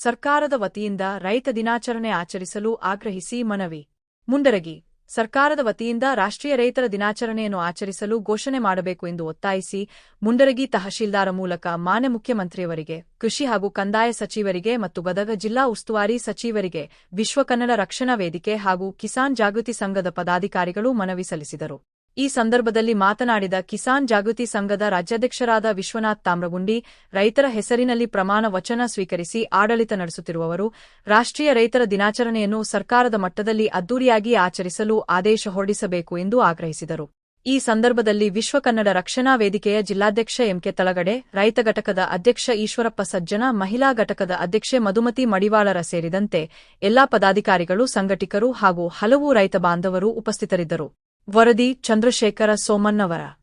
ಸರ್ಕಾರದ ವತಿಯಿಂದ ರೈತ ದಿನಾಚರಣೆ ಆಚರಿಸಲು ಆಗ್ರಹಿಸಿ ಮನವಿ. ಮುಂಡರಗಿ ಸರ್ಕಾರದ ವತಿಯಿಂದ ರಾಷ್ಟ್ರೀಯ ರೈತರ ದಿನಾಚರಣೆಯನ್ನು ಆಚರಿಸಲು ಘೋಷಣೆ ಮಾಡಬೇಕು ಎಂದು ಒತ್ತಾಯಿಸಿ ಮುಂಡರಗಿ ತಹಶೀಲ್ದಾರ ಮೂಲಕ ಮಾನ್ಯ ಮುಖ್ಯಮಂತ್ರಿಯವರಿಗೆ, ಕೃಷಿ ಹಾಗೂ ಕಂದಾಯ ಸಚಿವರಿಗೆ ಮತ್ತು ಗದಗ ಜಿಲ್ಲಾ ಉಸ್ತುವಾರಿ ಸಚಿವರಿಗೆ ವಿಶ್ವಕನ್ನಡ ರಕ್ಷಣಾ ವೇದಿಕೆ ಹಾಗೂ ಕಿಸಾನ್ ಜಾಗೃತಿ ಸಂಘದ ಪದಾಧಿಕಾರಿಗಳು ಮನವಿ ಸಲ್ಲಿಸಿದರು. ಈ ಸಂದರ್ಭದಲ್ಲಿ ಮಾತನಾಡಿದ ಕಿಸಾನ್ ಜಾಗೃತಿ ಸಂಘದ ರಾಜ್ಯಾಧ್ಯಕ್ಷರಾದ ವಿಶ್ವನಾಥ್ ತಾಮ್ರಗುಂಡಿ, ರೈತರ ಹೆಸರಿನಲ್ಲಿ ಪ್ರಮಾಣ ವಚನ ಸ್ವೀಕರಿಸಿ ಆಡಳಿತ ನಡೆಸುತ್ತಿರುವವರು, ರಾಷ್ಟ್ರೀಯ ರೈತರ ದಿನಾಚರಣೆಯನ್ನು ಸರ್ಕಾರದ ಮಟ್ಟದಲ್ಲಿ ಅದ್ದೂರಿಯಾಗಿ ಆಚರಿಸಲು ಆದೇಶ ಹೊರಡಿಸಬೇಕು ಎಂದು ಆಗ್ರಹಿಸಿದರು. ಈ ಸಂದರ್ಭದಲ್ಲಿ ವಿಶ್ವ ಕನ್ನಡ ರಕ್ಷಣಾ ವೇದಿಕೆಯ ಜಿಲ್ಲಾಧ್ಯಕ್ಷ ಎಂಕೆ ತಳಗಡೆ, ರೈತ ಘಟಕದ ಅಧ್ಯಕ್ಷ ಈಶ್ವರಪ್ಪ ಸಜ್ಜನ, ಮಹಿಳಾ ಘಟಕದ ಅಧ್ಯಕ್ಷೆ ಮಧುಮತಿ ಮಡಿವಾಳರ ಸೇರಿದಂತೆ ಎಲ್ಲಾ ಪದಾಧಿಕಾರಿಗಳು, ಸಂಘಟಕರು ಹಾಗೂ ಹಲವು ರೈತ ಬಾಂಧವರು ಉಪಸ್ಥಿತರಿದ್ದರು. ವರದಿ ಚಂದ್ರಶೇಖರ ಸೋಮನ್ನವರ